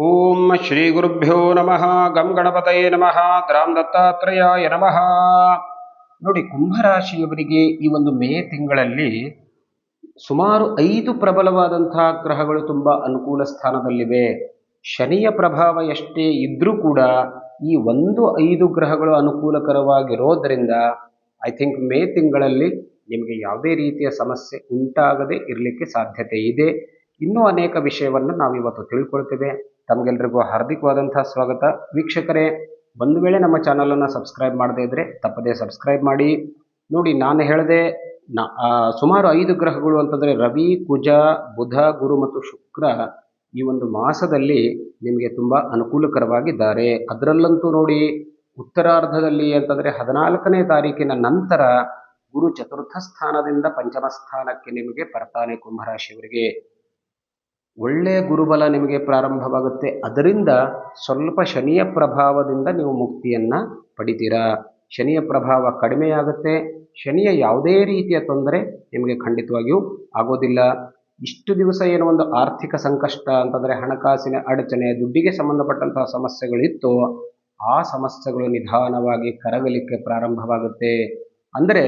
ಓಂ ಶ್ರೀ ಗುರುಭ್ಯೋ ನಮಃ ಗಂ ಗಣಪತಯೇ ನಮಃ ಗ್ರಾಮ್ ದತ್ತಾತ್ರೇಯಾಯ ನಮಃ ನೋಡಿ, ಕುಂಭರಾಶಿಯವರಿಗೆ ಈ ಒಂದು ಮೇ ತಿಂಗಳಲ್ಲಿ ಸುಮಾರು ಐದು ಪ್ರಬಲವಾದಂತಹ ಗ್ರಹಗಳು ತುಂಬ ಅನುಕೂಲ ಸ್ಥಾನದಲ್ಲಿವೆ. ಶನಿಯ ಪ್ರಭಾವ ಎಷ್ಟೇ ಇದ್ರೂ ಕೂಡ ಈ ಒಂದು ಐದು ಗ್ರಹಗಳು ಅನುಕೂಲಕರವಾಗಿರೋದ್ರಿಂದ ಐ ಥಿಂಕ್ ಮೇ ತಿಂಗಳಲ್ಲಿ ನಿಮಗೆ ಯಾವುದೇ ರೀತಿಯ ಸಮಸ್ಯೆ ಉಂಟಾಗದೆ ಇರಲಿಕ್ಕೆ ಸಾಧ್ಯತೆ ಇದೆ. ಇನ್ನೂ ಅನೇಕ ವಿಷಯವನ್ನು ನಾವು ಇವತ್ತು ತಿಳ್ಕೊಳ್ತೇವೆ. ತಮಗೆಲ್ಲರಿಗೂ ಹಾರ್ದಿಕವಾದಂಥ ಸ್ವಾಗತ. ವೀಕ್ಷಕರೇ ಒಂದು ವೇಳೆ ನಮ್ಮ ಚಾನಲನ್ನು ಸಬ್ಸ್ಕ್ರೈಬ್ ಮಾಡದೇ ಇದ್ದರೆ ತಪ್ಪದೇ ಸಬ್ಸ್ಕ್ರೈಬ್ ಮಾಡಿ. ನೋಡಿ, ನಾನು ಹೇಳಿದೆ ಸುಮಾರು ಐದು ಗ್ರಹಗಳು ಅಂತಂದರೆ ರವಿ, ಕುಜ, ಬುಧ, ಗುರು ಮತ್ತು ಶುಕ್ರ ಈ ಒಂದು ಮಾಸದಲ್ಲಿ ನಿಮಗೆ ತುಂಬ ಅನುಕೂಲಕರವಾಗಿದ್ದಾರೆ. ಅದರಲ್ಲಂತೂ ನೋಡಿ, ಉತ್ತರಾರ್ಧದಲ್ಲಿ ಅಂತಂದರೆ ಹದಿನಾಲ್ಕನೇ ತಾರೀಕಿನ ನಂತರ ಗುರು ಚತುರ್ಥ ಸ್ಥಾನದಿಂದ ಪಂಚಮ ಸ್ಥಾನಕ್ಕೆ ನಿಮಗೆ ಬರ್ತಾನೆ ಕುಂಭರಾಶಿಯವರಿಗೆ. ಒಳ್ಳೆಯ ಗುರುಬಲ ನಿಮಗೆ ಪ್ರಾರಂಭವಾಗುತ್ತೆ. ಅದರಿಂದ ಸ್ವಲ್ಪ ಶನಿಯ ಪ್ರಭಾವದಿಂದ ನೀವು ಮುಕ್ತಿಯನ್ನು ಪಡಿತೀರಾ. ಶನಿಯ ಪ್ರಭಾವ ಕಡಿಮೆಯಾಗುತ್ತೆ. ಶನಿಯ ಯಾವುದೇ ರೀತಿಯ ತೊಂದರೆ ನಿಮಗೆ ಖಂಡಿತವಾಗಿಯೂ ಆಗೋದಿಲ್ಲ. ಇಷ್ಟು ದಿವಸ ಏನೋ ಒಂದು ಆರ್ಥಿಕ ಸಂಕಷ್ಟ ಅಂತಂದರೆ ಹಣಕಾಸಿನ ಅಡಚಣೆ, ದುಡ್ಡಿಗೆ ಸಂಬಂಧಪಟ್ಟಂತಹ ಸಮಸ್ಯೆಗಳಿತ್ತು, ಆ ಸಮಸ್ಯೆಗಳು ನಿಧಾನವಾಗಿ ಕರಗಲಿಕ್ಕೆ ಪ್ರಾರಂಭವಾಗುತ್ತೆ. ಅಂದರೆ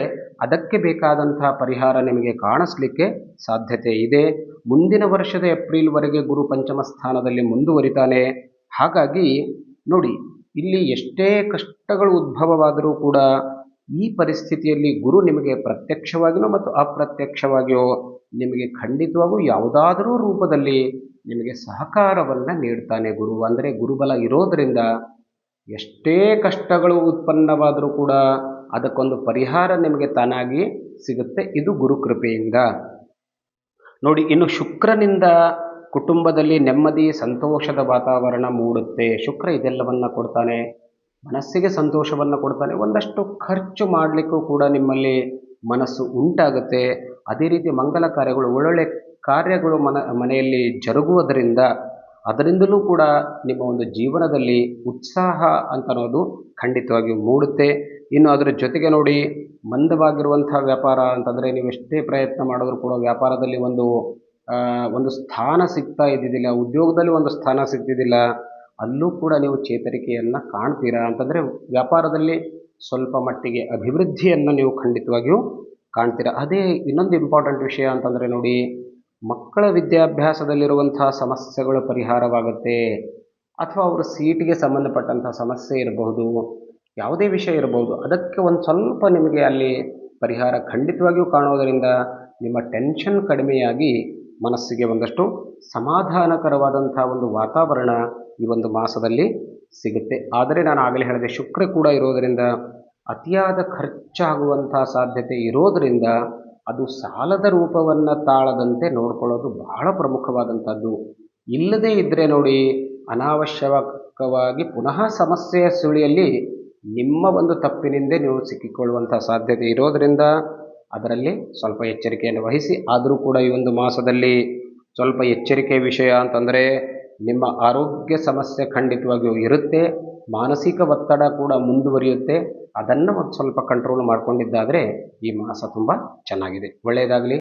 ಅದಕ್ಕೆ ಬೇಕಾದಂತಹ ಪರಿಹಾರ ನಿಮಗೆ ಕಾಣಿಸ್ಲಿಕ್ಕೆ ಸಾಧ್ಯತೆ ಇದೆ. ಮುಂದಿನ ವರ್ಷದ ಏಪ್ರಿಲ್ವರೆಗೆ ಗುರು ಪಂಚಮ ಸ್ಥಾನದಲ್ಲಿ ಮುಂದುವರಿತಾನೆ. ಹಾಗಾಗಿ ನೋಡಿ, ಇಲ್ಲಿ ಎಷ್ಟೇ ಕಷ್ಟಗಳು ಉದ್ಭವವಾದರೂ ಕೂಡ ಈ ಪರಿಸ್ಥಿತಿಯಲ್ಲಿ ಗುರು ನಿಮಗೆ ಪ್ರತ್ಯಕ್ಷವಾಗಿಯೋ ಮತ್ತು ಅಪ್ರತ್ಯಕ್ಷವಾಗಿಯೋ ನಿಮಗೆ ಖಂಡಿತವಾಗೂ ಯಾವುದಾದರೂ ರೂಪದಲ್ಲಿ ನಿಮಗೆ ಸಹಕಾರವನ್ನು ನೀಡ್ತಾನೆ ಗುರು. ಅಂದರೆ ಗುರುಬಲ ಇರೋದರಿಂದ ಎಷ್ಟೇ ಕಷ್ಟಗಳು ಉತ್ಪನ್ನವಾದರೂ ಕೂಡ ಅದಕ್ಕೊಂದು ಪರಿಹಾರ ನಿಮಗೆ ತಾನಾಗಿ ಸಿಗುತ್ತೆ. ಇದು ಗುರು ಕೃಪೆಯಿಂದ. ನೋಡಿ, ಇನ್ನು ಶುಕ್ರನಿಂದ ಕುಟುಂಬದಲ್ಲಿ ನೆಮ್ಮದಿ, ಸಂತೋಷದ ವಾತಾವರಣ ಮೂಡುತ್ತೆ. ಶುಕ್ರ ಇದೆಲ್ಲವನ್ನ ಕೊಡ್ತಾನೆ. ಮನಸ್ಸಿಗೆ ಸಂತೋಷವನ್ನು ಕೊಡ್ತಾನೆ. ಒಂದಷ್ಟು ಖರ್ಚು ಮಾಡಲಿಕ್ಕೂ ಕೂಡ ನಿಮ್ಮಲ್ಲಿ ಮನಸ್ಸು ಉಂಟಾಗುತ್ತೆ. ಅದೇ ರೀತಿ ಮಂಗಲ ಕಾರ್ಯಗಳು ಒಳ್ಳೊಳ್ಳೆ ಕಾರ್ಯಗಳು ಮನ ಮನೆಯಲ್ಲಿ ಜರುಗುವುದರಿಂದ ಅದರಿಂದಲೂ ಕೂಡ ನಿಮ್ಮ ಒಂದು ಜೀವನದಲ್ಲಿ ಉತ್ಸಾಹ ಅಂತ ಅನ್ನೋದು ಖಂಡಿತವಾಗಿಯೂ ಮೂಡುತ್ತೆ. ಇನ್ನು ಅದರ ಜೊತೆಗೆ ನೋಡಿ ಮಂದವಾಗಿರುವಂಥ ವ್ಯಾಪಾರ ಅಂತಂದರೆ ನೀವು ಎಷ್ಟೇ ಪ್ರಯತ್ನ ಮಾಡಿದ್ರೂ ಕೂಡ ವ್ಯಾಪಾರದಲ್ಲಿ ಒಂದು ಒಂದು ಸ್ಥಾನ ಸಿಗ್ತಾ ಇದ್ದಿದ್ದಿಲ್ಲ, ಉದ್ಯೋಗದಲ್ಲಿ ಒಂದು ಸ್ಥಾನ ಸಿಗ್ತಿದ್ದಿಲ್ಲ, ಅಲ್ಲೂ ಕೂಡ ನೀವು ಚೇತರಿಕೆಯನ್ನು ಕಾಣ್ತೀರಾ ಅಂತಂದರೆ ವ್ಯಾಪಾರದಲ್ಲಿ ಸ್ವಲ್ಪ ಮಟ್ಟಿಗೆ ಅಭಿವೃದ್ಧಿಯನ್ನು ನೀವು ಖಂಡಿತವಾಗಿಯೂ ಕಾಣ್ತೀರಾ. ಅದೇ ಇನ್ನೊಂದು ಇಂಪಾರ್ಟೆಂಟ್ ವಿಷಯ ಅಂತಂದರೆ ನೋಡಿ ಮಕ್ಕಳ ವಿದ್ಯಾಭ್ಯಾಸದಲ್ಲಿರುವಂತಹ ಸಮಸ್ಯೆಗಳು ಪರಿಹಾರವಾಗುತ್ತೆ ಅಥವಾ ಅವರ ಸೀಟಿಗೆ ಸಂಬಂಧಪಟ್ಟಂಥ ಸಮಸ್ಯೆ ಇರಬಹುದು, ಯಾವುದೇ ವಿಷಯ ಇರಬಹುದು, ಅದಕ್ಕೆ ಒಂದು ಸ್ವಲ್ಪ ನಿಮಗೆ ಅಲ್ಲಿ ಪರಿಹಾರ ಖಂಡಿತವಾಗಿಯೂ ಕಾಣೋದರಿಂದ ನಿಮ್ಮ ಟೆನ್ಷನ್ ಕಡಿಮೆಯಾಗಿ ಮನಸ್ಸಿಗೆ ಒಂದಷ್ಟು ಸಮಾಧಾನಕರವಾದಂಥ ಒಂದು ವಾತಾವರಣ ಈ ಒಂದು ಮಾಸದಲ್ಲಿ ಸಿಗುತ್ತೆ. ಆದರೆ ನಾನು ಆಗಲೇ ಹೇಳಿದೆ, ಶುಕ್ರ ಕೂಡ ಇರೋದರಿಂದ, ಅತಿಯಾದ ಖರ್ಚಾಗುವಂಥ ಸಾಧ್ಯತೆ ಇರೋದರಿಂದ ಅದು ಸಾಲದ ರೂಪವನ್ನು ತಾಳದಂತೆ ನೋಡ್ಕೊಳ್ಳೋದು ಬಹಳ ಪ್ರಮುಖವಾದಂಥದ್ದು. ಇಲ್ಲದೇ ಇದ್ದರೆ ನೋಡಿ, ಅನಾವಶ್ಯಕವಾಗಿ ಪುನಃ ಸಮಸ್ಯೆಯ ಸುಳಿಯಲ್ಲಿ ನಿಮ್ಮ ಒಂದು ತಪ್ಪಿನಿಂದ ನೀವು ಸಿಕ್ಕಿಕೊಳ್ಳುವಂಥ ಸಾಧ್ಯತೆ ಇರೋದರಿಂದ ಅದರಲ್ಲಿ ಸ್ವಲ್ಪ ಎಚ್ಚರಿಕೆಯನ್ನು ವಹಿಸಿ, ಆದರೂ ಕೂಡ ಈ ಒಂದು ಮಾಸದಲ್ಲಿ ಸ್ವಲ್ಪ ಎಚ್ಚರಿಕೆ ವಿಷಯ ಅಂತಂದರೆ ನಿಮ್ಮ ಆರೋಗ್ಯ ಸಮಸ್ಯೆ ಖಂಡಿತವಾಗಿಯೂ ಇರುತ್ತೆ. ಮಾನಸಿಕ ಒತ್ತಡ ಕೂಡ ಮುಂದುವರಿಯುತ್ತೆ. ಅದನ್ನು ಒಂದು ಸ್ವಲ್ಪ ಕಂಟ್ರೋಲ್ ಮಾಡಿಕೊಂಡಿದ್ದಾದರೆ ಈ ಮಾಸ ತುಂಬ ಚೆನ್ನಾಗಿದೆ. ಒಳ್ಳೆಯದಾಗಲಿ